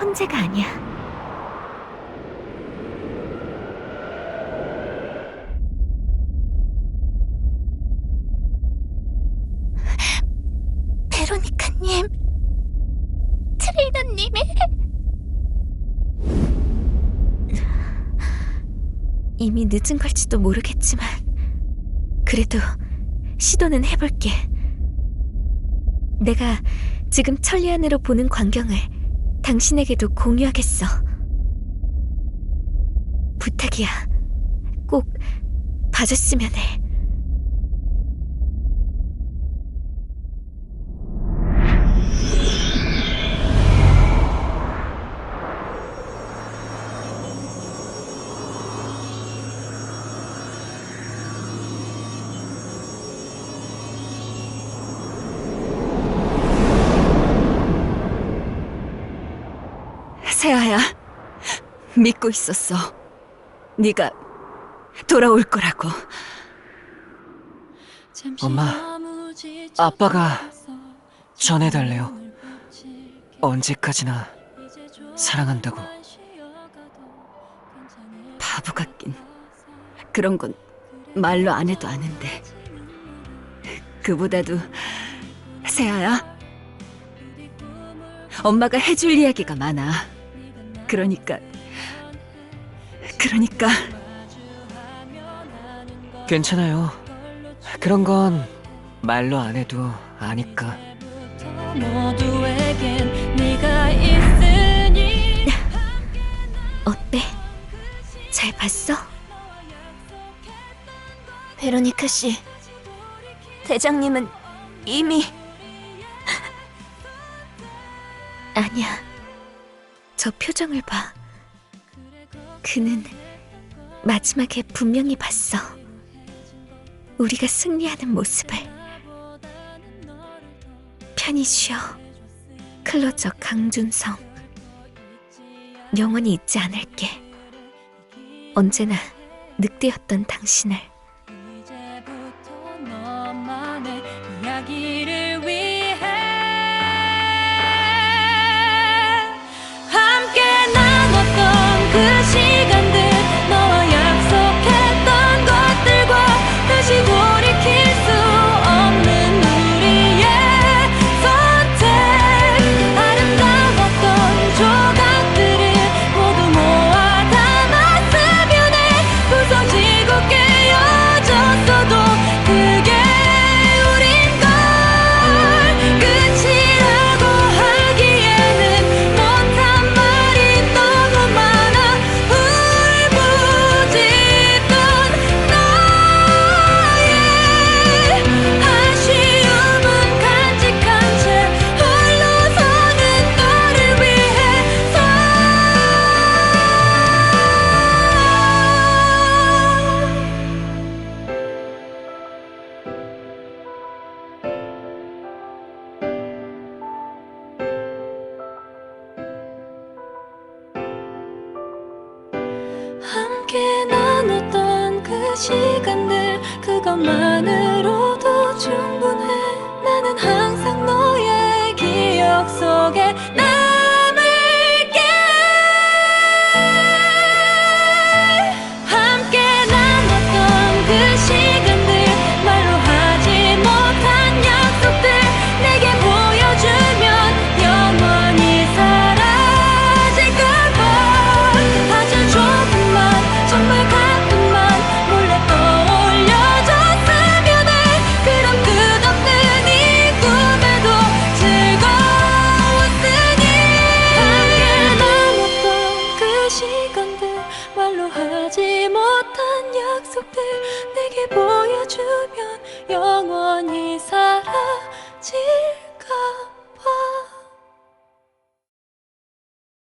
혼자가 아니야. 베로니카님, 트레이너님이 이미 늦은 걸지도 모르겠지만 그래도 시도는 해볼게. 내가 지금 천리 안으로 보는 광경을 당신에게도 공유하겠어. 부탁이야. 꼭 봐줬으면 해. 세아야, 믿고 있었어. 네가 돌아올 거라고. 엄마, 아빠가 전해달래요. 언제까지나 사랑한다고. 바보 같긴. 그런 건 말로 안 해도 아는데. 그보다도 세아야, 엄마가 해줄 이야기가 많아. 그러니까, 그러니까 괜찮아요. 그런 건 말로 안 해도 아니까. 모두에겐 네가 있으니 어때? 잘 봤어? 베로니카 씨, 대장님은 이미 아니야. 저 표정을 봐. 그는 마지막에 분명히 봤어. 우리가 승리하는 모습을. 편히 쉬어. 클로저 강준성. 영원히 잊지 않을게. 언제나 늑대였던 당신을. 이제부터 너만의 이야기를 시간 시간들 그것만으로도 충분해. 나는 항상 너의 기억 속에 영원히 사라질